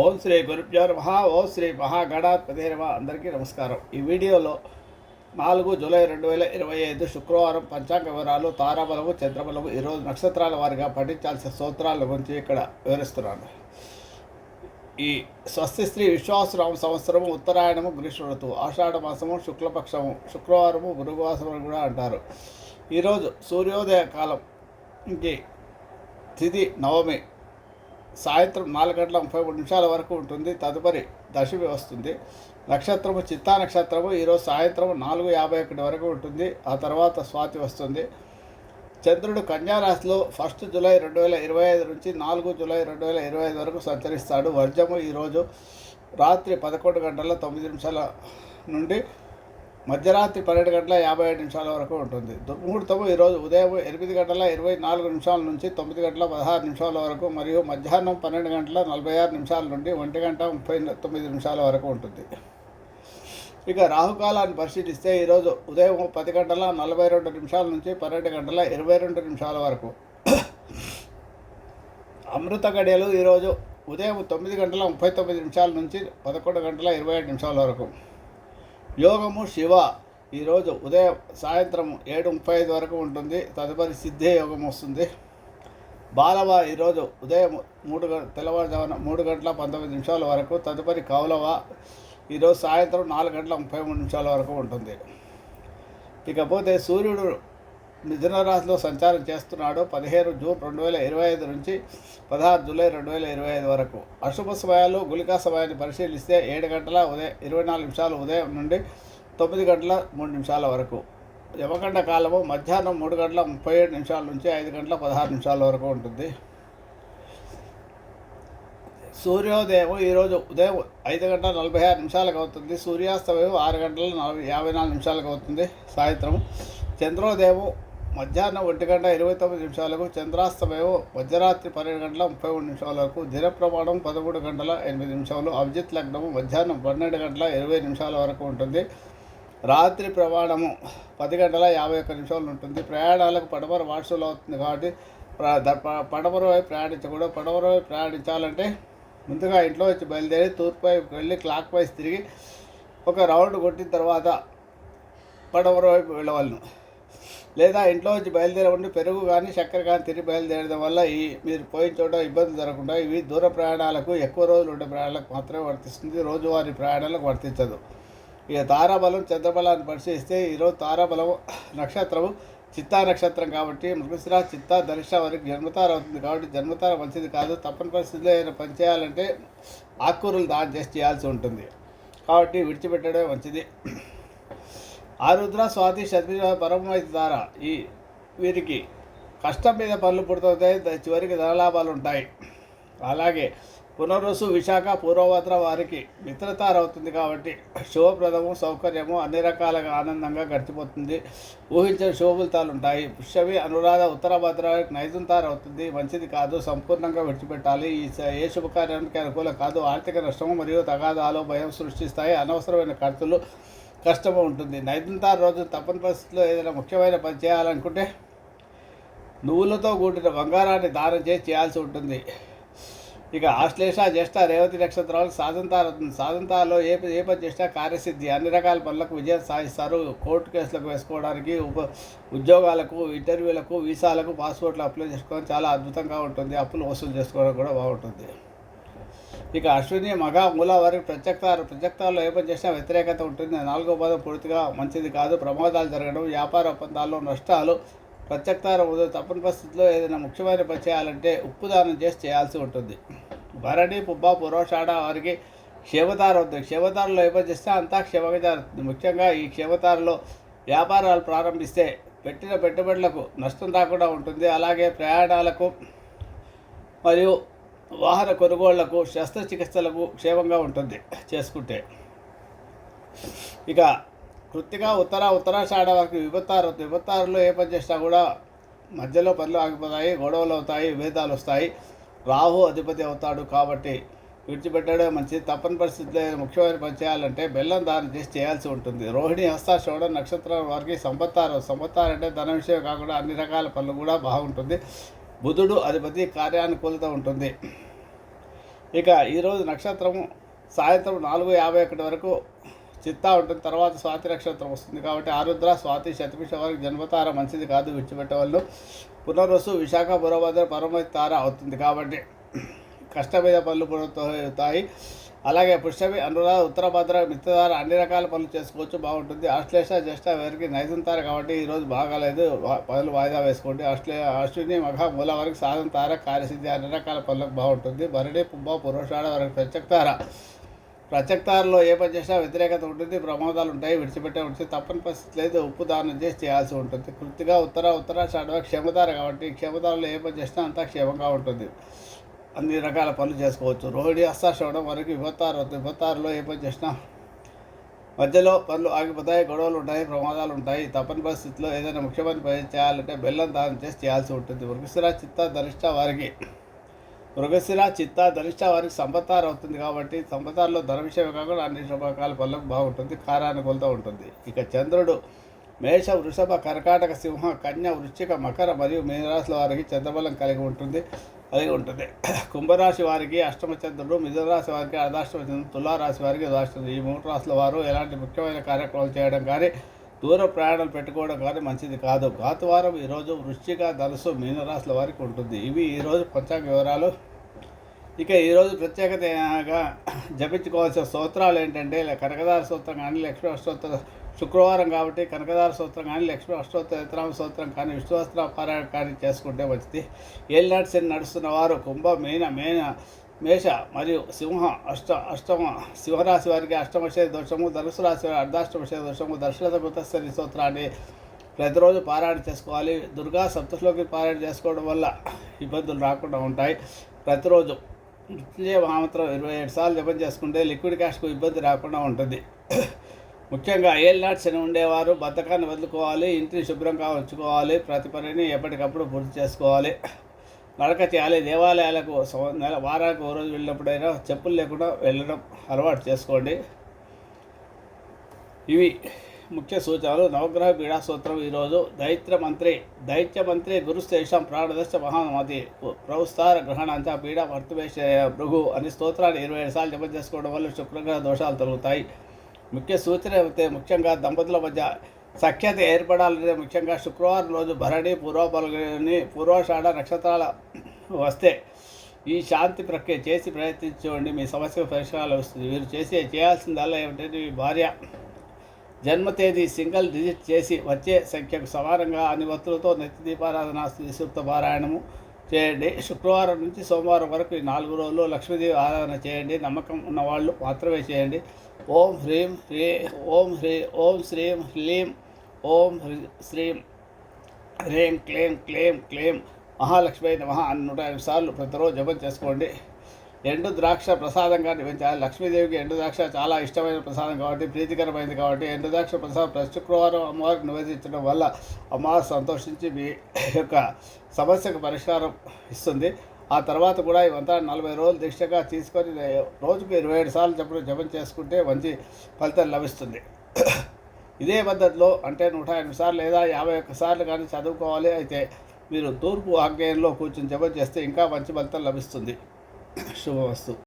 ఓం శ్రీ గురుభ్యో నమ ఓం శ్రీ మహాగణాధిపతి నమ అందరికీ నమస్కారం. ఈ వీడియోలో నాలుగు జూలై రెండు వేల ఇరవై ఐదు శుక్రవారం పంచాంగ వివరాలు తారాబలము చంద్రబలము ఈరోజు నక్షత్రాల వారిగా పఠించాల్సిన సూత్రాల గురించి ఇక్కడ వివరిస్తున్నాను. ఈ స్వస్తి శ్రీ విశ్వాసరామ సంవత్సరము ఉత్తరాయణము గ్రీష్మ ఋతువు. ఆషాఢ మాసము శుక్లపక్షము శుక్రవారము గురువాసము అని కూడా అంటారు. ఈరోజు సూర్యోదయ కాలం ఇంకే తిథి నవమి. సాయంత్రం నాలుగు గంటల ముప్పై మూడు నిమిషాల వరకు ఉంటుంది. తదుపరి దశమి వస్తుంది. నక్షత్రము చిత్తా నక్షత్రము. ఈరోజు సాయంత్రం నాలుగు యాభై ఒకటి వరకు ఉంటుంది. ఆ తర్వాత స్వాతి వస్తుంది. చంద్రుడు కన్యారాశిలో ఫస్ట్ జూలై రెండు వేల ఇరవై ఐదు నుంచి నాలుగు జూలై రెండు వేల ఇరవై ఐదు వరకు సంచరిస్తాడు. వర్జము ఈరోజు రాత్రి పదకొండు గంటల తొమ్మిది నిమిషాల నుండి మధ్యరాత్రి పన్నెండు గంటల యాభై ఐదు నిమిషాల వరకు ఉంటుంది. దుర్ముహూర్తము ఈరోజు ఉదయం ఎనిమిది గంటల ఇరవై నాలుగు నిమిషాల నుంచి తొమ్మిది గంటల పదహారు నిమిషాల వరకు మరియు మధ్యాహ్నం పన్నెండు గంటల నలభై ఆరు నిమిషాల నుండి ఒంటి గంట ముప్పై తొమ్మిది నిమిషాల వరకు ఉంటుంది. ఇక రాహుకాలాన్ని పరిశీలిస్తే ఈరోజు ఉదయం పది గంటల నలభై రెండు నిమిషాల నుంచి పన్నెండు గంటల ఇరవై రెండు నిమిషాల వరకు. అమృత గడియలు ఈరోజు ఉదయం తొమ్మిది గంటల ముప్పై తొమ్మిది నిమిషాల నుంచి పదకొండు గంటల ఇరవై ఐదు నిమిషాల వరకు. యోగము శివ. ఈరోజు ఉదయం సాయంత్రం ఏడు ముప్పై ఐదు వరకు ఉంటుంది. తదుపరి సిద్ధే యోగం వస్తుంది. బాలవ ఈరోజు ఉదయం మూడు గంట తెల్లవారుజామున మూడు గంటల పంతొమ్మిది నిమిషాల వరకు తదుపరి కౌలవ ఈరోజు సాయంత్రం నాలుగు గంటల ముప్పై మూడు నిమిషాల వరకు ఉంటుంది. ఇకపోతే సూర్యుడు మిథున రాశిలో సంచారం చేస్తున్నాడు పదిహేను జూన్ రెండు వేల ఇరవై ఐదు నుంచి పదహారు జూలై రెండు వేల ఇరవై ఐదు వరకు. అశుభ సమయాలు గుళికా సమయాన్ని పరిశీలిస్తే ఏడు గంటల ఉదయం ఇరవై నాలుగు నిమిషాలు ఉదయం నుండి తొమ్మిది గంటల మూడు నిమిషాల వరకు. యమగంట కాలము మధ్యాహ్నం మూడు గంటల ముప్పై ఏడు నిమిషాల నుంచి ఐదు గంటల పదహారు నిమిషాల వరకు ఉంటుంది. సూర్యోదయం ఈరోజు ఉదయం ఐదు గంటల నలభై ఆరు నిమిషాలకు అవుతుంది. సూర్యాస్తమయం ఆరు గంటల నలభై యాభై నాలుగు నిమిషాలకు అవుతుంది. సాయంత్రం చంద్రోదయం మధ్యాహ్నం ఒంటి గంట ఇరవై తొమ్మిది నిమిషాలకు చంద్రాస్తమయం మధ్యరాత్రి పన్నెండు గంటల ముప్పై మూడు నిమిషాల వరకు దిన ప్రమాణం పదమూడు గంటల ఎనిమిది నిమిషాలు అభిజిత్ లగ్నము మధ్యాహ్నం పన్నెండు గంటల ఇరవై నిమిషాల వరకు ఉంటుంది. రాత్రి ప్రమాణము పది గంటల యాభై ఒక్క నిమిషాలు ఉంటుంది. ప్రయాణాలకు పడమర వాట్సులు అవుతుంది కాబట్టి ప్ర- పడమర వైపు ప్రయాణించకూడదు. పడమర వైపు ప్రయాణించాలంటే ముందుగా ఇంట్లో వచ్చి బయలుదేరి తూర్పు వైపు వెళ్ళి క్లాక్ వైస్ తిరిగి ఒక రౌండ్ కొట్టిన తర్వాత పడమర వైపు వెళ్ళవలను. లేదా ఇంట్లో వచ్చి బయలుదేరి ఉండి పెరుగు కానీ చక్కెర కానీ తిరిగి బయలుదేరడం వల్ల ఈ మీరు పోయిన చోట ఇబ్బంది జరగకుండా ఇవి దూర ప్రయాణాలకు ఎక్కువ రోజులు ఉండే ప్రయాణాలకు మాత్రమే వర్తిస్తుంది. రోజువారీ ప్రయాణాలకు వర్తించదు. ఇక తారాబలం చంద్రబలాన్ని పరిశీలిస్తే ఈరోజు తారాబలం నక్షత్రము చిత్తా నక్షత్రం కాబట్టి మృగశిర చిత్తా ధనిష్ట వారికి జన్మతార అవుతుంది కాబట్టి జన్మతార మంచిది కాదు. తప్పని పరిస్థితిలో ఏదైనా పని చేయాలంటే ఆకుకూరలు దాని చేసి చేయాల్సి ఉంటుంది. కాబట్టి విడిచిపెట్టడమే మంచిది. ఆరుద్ర స్వాతి శత్రుజ పరమైతి ద్వారా ఈ వీరికి కష్టం మీద పనులు పుడుతుంటాయి చివరికి ధనలాభాలు ఉంటాయి అలాగే పునరుసు విశాఖ పూర్వభద్ర వారికి మిత్రతార అవుతుంది కాబట్టి శుభప్రదము సౌకర్యము అన్ని రకాలుగా ఆనందంగా గడిచిపోతుంది. ఊహించిన శుభఫలితాలు ఉంటాయి పుష్యమి అనురాధ ఉత్తర భద్ర నైజంతార అవుతుంది మంచిది కాదు సంపూర్ణంగా విడిచిపెట్టాలి. ఈ ఏ శుభకార్యానికి అనుకూలం కాదు. ఆర్థిక నష్టము మరియు తగాదాలు భయం సృష్టిస్తాయి. అనవసరమైన ఖర్చులు కష్టము ఉంటుంది. నైదంతా రోజు తప్పని పరిస్థితుల్లో ఏదైనా ముఖ్యమైన పని చేయాలనుకుంటే నువ్వులతో కూడిన బంగారాన్ని దానం చేసి చేయాల్సి ఉంటుంది. ఇక ఆశ్లేష జ్యేష్ఠ రేవతి నక్షత్రాలు సాధంతారు అవుతుంది సాధంతాలో ఏ ఏ పని చేసినా కార్యసిద్ధి. అన్ని రకాల పనులకు విజయం సాధిస్తారు. కోర్టు కేసులకు వేసుకోవడానికి ఉప ఉద్యోగాలకు ఇంటర్వ్యూలకు వీసాలకు పాస్పోర్ట్లు అప్లై చేసుకోవడం చాలా అద్భుతంగా ఉంటుంది. అప్పులు వసూలు చేసుకోవడం కూడా బాగుంటుంది. ఇక అశ్విని మగ మూల వారికి ప్రత్యక్తారు ప్రత్యక్తాల్లో ఏ పని చేసినా వ్యతిరేకత ఉంటుంది. నాలుగో పదం పూర్తిగా మంచిది కాదు. ప్రమాదాలు జరగడం వ్యాపార ఒప్పందాల్లో నష్టాలు ప్రత్యక్తారం ఉదయం తప్పని పరిస్థితుల్లో ఏదైనా ముఖ్యమైన పని చేయాలంటే ఉప్పు దానం చేసి చేయాల్సి ఉంటుంది. భరణి పుబ్బ పురోషాఢ వారికి క్షేమతార వద్దు క్షేమతారలో ఏ పని చేస్తే అంతా క్షేమంగా జరుగుతుంది. ముఖ్యంగా ఈ క్షేమతారలో వ్యాపారాలు ప్రారంభిస్తే పెట్టిన పెట్టుబడులకు నష్టం రాకుండా ఉంటుంది. అలాగే ప్రయాణాలకు మరియు వాహన కొనుగోళ్ళకు శస్త్రచికిత్సలకు క్షేమంగా ఉంటుంది చేసుకుంటే. ఇక కృత్తిగా ఉత్తర ఉత్తరాషాఢ వరకు విభత్తారు విభత్తారులో ఏ పని చేసినా కూడా మధ్యలో పనులు ఆగిపోతాయి గొడవలు అవుతాయి విభేదాలు వస్తాయి. రాహు అధిపతి అవుతాడు కాబట్టి విడిచిపెట్టడమే మంచిది. తప్పని పరిస్థితుల్లో ముఖ్యమైన పని చేయాలంటే బెల్లం దానం చేసి చేయాల్సి ఉంటుంది. రోహిణి హస్త శ్రవణ నక్షత్రం వారికి సంపత్తారు. సంపత్తారు అంటే ధన విషయం కాకుండా అన్ని రకాల పనులు కూడా బాగుంటుంది. బుధుడు అధిపతి కార్యానుకూలత ఉంటుంది. ఇక ఈరోజు నక్షత్రము సాయంత్రం నాలుగు యాభై ఒకటి వరకు చిత్తా ఉంటుంది. తర్వాత స్వాతి నక్షత్రం వస్తుంది. కాబట్టి ఆరుద్ర స్వాతి శతభిష వారికి జన్మతార మంచిది కాదు. విడిచిపెట్టే పునర్వసు విశాఖ పురభద్ర పరమతి తార అవుతుంది. కాబట్టి కష్టమైన పనులు అవుతాయి. అలాగే పుష్యమి అనురాధ ఉత్తరభద్ర మిత్రధార అన్ని రకాల పనులు చేసుకోవచ్చు బాగుంటుంది. ఆశ్లేష జ్యేష్ఠ వారికి నైజంతార కాబట్టి ఈరోజు బాగాలేదు పనులు వాయిదా వేసుకోండి. ఆశ్లే అశ్విని మఘ మూల వారికి సాధన తార కార్యసిద్ధి అన్ని రకాల పనులకు బాగుంటుంది. భరణి పుబ్బ పురుషాడ వారికి ప్రత్యక్తార ప్రత్యక్తారలో ఏ పని చేసినా వ్యతిరేకత ఉంటుంది ప్రమాదాలు ఉంటాయి విడిచిపెట్టే ఉంటుంది. తప్పని పరిస్థితి లేదు. ఉప్పు దానం చేసి చేయాల్సి ఉంటుంది. కృతిగా ఉత్తర ఉత్తర షడవ క్షమతార కాబట్టి క్షమతారలో ఏ పని చేసినా అంతా క్షేమంగా ఉంటుంది. అన్ని రకాల పనులు చేసుకోవచ్చు. రోహిణి హస్తాశ్రవణం వరకు విభత్తారు విభత్తారులో ఏ పని చేసినా మధ్యలో పనులు ఆగిపోతాయి గొడవలు ఉంటాయి ప్రమాదాలు ఉంటాయి. తప్పని పరిస్థితిలో ఏదైనా ముఖ్యమైన పని చేయాలంటే బెల్లం దానం చేసి చేయాల్సి ఉంటుంది. మృగశిర చిత్త ధనిష్ట వారికి మృగశిర చిత్త ధనిష్ట వారికి సంపత్తారు అవుతుంది కాబట్టి సంపత్తారులో ధన విషయం కాకుండా అన్ని రకాల పనులకు బాగుంటుంది కారానుకూలత ఉంటుంది. ఇక చంద్రుడు మేష వృషభ కర్కాటక సింహ కన్య వృశ్చిక మకర మరియు మీనరాశుల వారికి చంద్రబలం కలిగి ఉంటుంది. కలిగి ఉంటుంది. కుంభరాశి వారికి అష్టమ చంద్రుడు మిథునరాశి వారికి అర్ధాష్టమ చంద్రుడు తులారాశి వారికి ఉదాష్టం ఈ మూడు రాశుల వారు ఎలాంటి ముఖ్యమైన కార్యక్రమాలు చేయడం కానీ దూర ప్రయాణాలు పెట్టుకోవడం కానీ మంచిది కాదు. గాతువారం ఈరోజు వృశ్చిక ధనుసు మీనరాశుల వారికి ఉంటుంది. ఇవి ఈరోజు పంచాంగ వివరాలు. ఇక ఈరోజు ప్రత్యేకతగా జపించుకోవాల్సిన స్తోత్రాలు ఏంటంటే కనకదార స్తోత్రం కానీ లక్ష్మీ అష్టోత్తర శుక్రవారం కాబట్టి కనకదార స్తోత్రం కానీ లక్ష్మీ అష్టోత్తర యత్రామ స్తోత్రం కానీ విశ్వాస పారాయణ కానీ చేసుకుంటే మంచిది. ఏళ్ళనాటి శని నడుస్తున్న వారు కుంభ మీన మేన మేష మరియు సింహ అష్ట అష్టమ సింహరాశి వారికి అష్టమశయ దోషము ధనుసు రాశి వారి అర్ధాష్టమశయ దోషము దర్శనత కృతస్థని స్తోత్రాన్ని ప్రతిరోజు పారాయణ చేసుకోవాలి. దుర్గా సప్తశ్లోకి పారాయణ చేసుకోవడం వల్ల ఇబ్బందులు రాకుండా ఉంటాయి. ప్రతిరోజు మృత్యుంజయ మహామంత్రం ఇరవై ఏడు సార్లు జపం చేసుకుంటే లిక్విడ్ క్యాష్కు ఇబ్బంది రాకుండా ఉంటుంది. ముఖ్యంగా ఏళ్ళనాటి శని ఉండేవారు బద్ధకాన్ని వదులుకోవాలి ఇంటిని శుభ్రంగా ఉంచుకోవాలి ప్రతి పనిని ఎప్పటికప్పుడు పూర్తి చేసుకోవాలి. నడక చేయాలి దేవాలయాలకు నెల వారానికి ఓ రోజు వెళ్ళినప్పుడైనా చెప్పులు లేకుండా వెళ్ళడం అలవాటు చేసుకోండి. ఇవి ముఖ్య సూచనలు. నవగ్రహ పీడా సూత్రం ఈరోజు దైత్య మంత్రి దైత్య మంత్రి గురుశేషం ప్రాణదశ మహానమతి ప్రవస్తార గ్రహణాంచ పీడ వర్తమేష భృగు అని స్తోత్రాన్ని ఇరవై ఏడు సార్లు జపం చేసుకోవడం వల్ల శుక్రగ్రహ దోషాలు తొలుగుతాయి. ముఖ్య సూచన అయితే ముఖ్యంగా దంపతుల మధ్య సఖ్యత ఏర్పడాలంటే ముఖ్యంగా శుక్రవారం రోజు భరణి పూర్వపల్గని పూర్వాషాఢ నక్షత్రాల వస్తే ఈ శాంతి ప్రక్రియ చేసి ప్రయత్నించండి. మీ సమస్యకు పరిష్కారాలు వస్తుంది మీరు చేసే చేయాల్సిందల్లా ఏమిటంటే మీ భార్య జన్మ తేదీ సింగిల్ డిజిట్ చేసి వచ్చే సంఖ్యకు సమానంగా అన్ని వత్తులతో నిత్య దీపారాధన శ్రీసూక్త పారాయణము చేయండి. శుక్రవారం నుంచి సోమవారం వరకు ఈ నాలుగు రోజులు లక్ష్మీదేవి ఆరాధన చేయండి. నమ్మకం ఉన్నవాళ్ళు మాత్రమే చేయండి. ఓం హ్రీం హ్రీ ఓం హ్రీ ఓం శ్రీం హ్లీం ఓం శ్రీం హ్రీం క్లీం క్లీం క్లీం మహాలక్ష్మి నమ అని నూట ఐదు సార్లు ప్రతిరోజు జపం చేసుకోండి. ఎండు ద్రాక్ష ప్రసాదంగా నివేదించాలి లక్ష్మీదేవికి ఎండు ద్రాక్ష చాలా ఇష్టమైన ప్రసాదం కాబట్టి ప్రీతికరమైనది కాబట్టి ఎండు ద్రాక్ష ప్రసాదం ప్రతి శుక్రవారం అమ్మవారికి నివేదించడం వల్ల అమ్మవారు సంతోషించి మీ యొక్క సమస్యకు పరిష్కారం ఇస్తుంది. ఆ తర్వాత కూడా ఇవంతా నలభై రోజులు దీక్షగా తీసుకొని రోజుకు ఇరవై ఏడు సార్లు చెప్పడం జపం చేసుకుంటే మంచి ఫలితం లభిస్తుంది. ఇదే పద్ధతిలో అంటే నూట ఎనిమిది సార్లు లేదా యాభై ఒక్క సార్లు కానీ చదువుకోవాలి. అయితే మీరు తూర్పు ఆగ్నేయంలో కూర్చొని జపం చేస్తే ఇంకా మంచి ఫలితం లభిస్తుంది. 是我罗。